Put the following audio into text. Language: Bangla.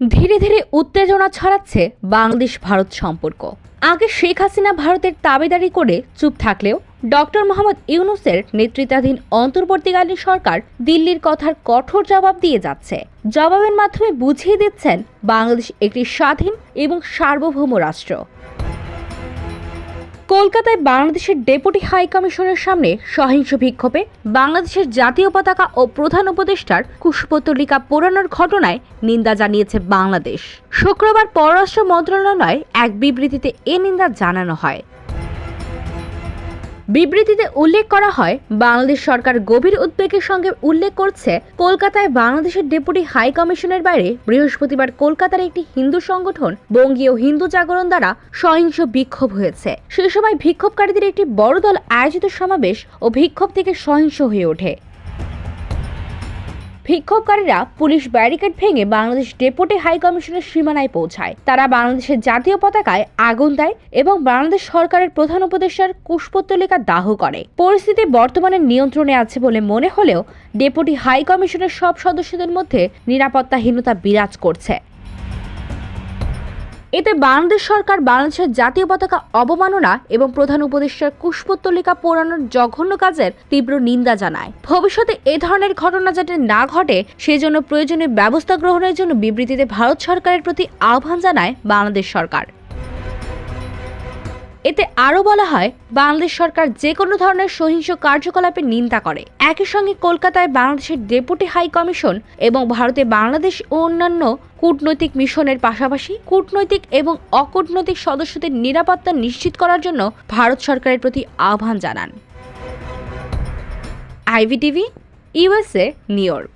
ধীরে ধীরে উত্তেজনা ছড়াচ্ছে বাংলাদেশ ভারত সম্পর্ক। আগে শেখ হাসিনা ভারতের তাবেদারি করে চুপ থাকলেও ডক্টর মোহাম্মদ ইউনুসের নেতৃত্বাধীন অন্তর্বর্তীকালীন সরকার দিল্লির কথার কঠোর জবাব দিয়ে যাচ্ছে। জবাবের মাধ্যমে বুঝিয়ে দিচ্ছেন বাংলাদেশ একটি স্বাধীন এবং সার্বভৌম রাষ্ট্র। কলকাতায় বাংলাদেশের ডেপুটি হাই কমিশনের সামনে সহিংস বিক্ষোভে বাংলাদেশের জাতীয় পতাকা ও প্রধান উপদেষ্টার কুশপুত্তলিকা পোড়ানোর ঘটনায় নিন্দা জানিয়েছে বাংলাদেশ। শুক্রবার পররাষ্ট্র মন্ত্রণালয় এক বিবৃতিতে এ নিন্দা জানানো হয়। বিবৃতিতে উল্লেখ করা হয়, বাংলাদেশ সরকার গভীর উদ্বেগের সঙ্গে উল্লেখ করছে, কলকাতায় বাংলাদেশের ডেপুটি হাই কমিশনের বাইরে বৃহস্পতিবার কলকাতার একটি হিন্দু সংগঠন বঙ্গীয় হিন্দু জাগরণ দ্বারা সহিংস বিক্ষোভ হয়েছে। সে সময় বিক্ষোভকারীদের একটি বড় দল আয়োজিত সমাবেশ ও বিক্ষোভ থেকে সহিংস হয়ে ওঠে। বিক্ষোভকারীরা পুলিশ ব্যারিকেড ভেঙে বাংলাদেশ ডেপুটি হাই কমিশনের সীমানায় পৌঁছায়। তারা বাংলাদেশের জাতীয় পতাকায় আগুন দেয় এবং বাংলাদেশ সরকারের প্রধান উপদেষ্টার কুশপুত্তলিকা দাহ করে। পরিস্থিতি বর্তমানে নিয়ন্ত্রণে আছে বলে মনে হলেও ডেপুটি হাই কমিশনের সব সদস্যদের মধ্যে নিরাপত্তাহীনতা বিরাজ করছে। এতে বাংলাদেশ সরকার বাংলাদেশের জাতীয় পতাকা অবমাননা এবং প্রধান উপদেষ্টার কুশপুত্তলিকা পোড়ানোর জঘন্য কাজের তীব্র নিন্দা জানায়। ভবিষ্যতে এ ধরনের ঘটনা যাতে না ঘটে, সেজন্য প্রয়োজনীয় ব্যবস্থা গ্রহণের জন্য বিবৃতিতে ভারত সরকারের প্রতি আহ্বান জানায় বাংলাদেশ সরকার। এতে আরও বলা হয়, বাংলাদেশ সরকার যে কোনো ধরনের সহিংস কার্যকলাপের নিন্দা করে। একই সঙ্গে কলকাতায় বাংলাদেশের ডেপুটি হাই কমিশন এবং ভারতে বাংলাদেশ ও অন্যান্য কূটনৈতিক মিশনের পাশাপাশি কূটনৈতিক এবং অকূটনৈতিক সদস্যদের নিরাপত্তা নিশ্চিত করার জন্য ভারত সরকারের প্রতি আহ্বান জানান। IVTV, USA, New York.